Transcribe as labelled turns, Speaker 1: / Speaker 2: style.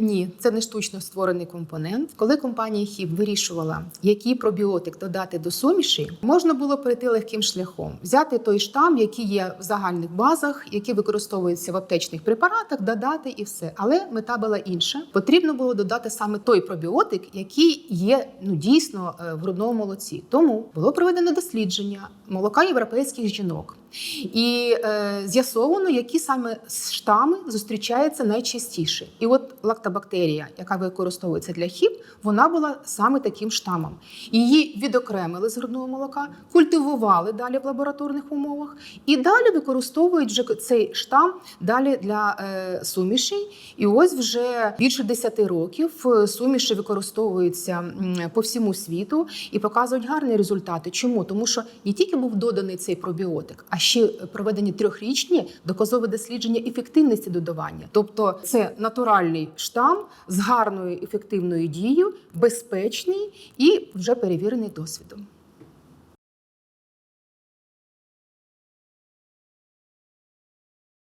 Speaker 1: Ні, це не штучно створений компонент. Коли компанія ХІП вирішувала, який пробіотик додати до суміші, можна було перейти легким шляхом, взяти той штам, який є в загальних базах, який використовується в аптечних препаратах, додати і все. Але мета була інша. Потрібно було додати саме той пробіотик, який є ну дійсно е, в грудному молоці. Тому було проведено дослідження молока європейських жінок. І е, з'ясовано, які саме штами зустрічаються найчастіше. І от лактобактерія, яка використовується для хіп, вона була саме таким штамом. Її відокремили з грудного молока, культивували далі в лабораторних умовах, і далі використовують вже цей штам далі для е, сумішей. І ось вже більше 10 років е, суміші використовуються по всьому світу і показують гарні результати. Чому? Тому що не тільки був доданий цей пробіотик, а ще проведені трьохрічні доказові дослідження ефективності додавання. Тобто це натуральний штам з гарною ефективною дією, безпечний і вже перевірений досвідом.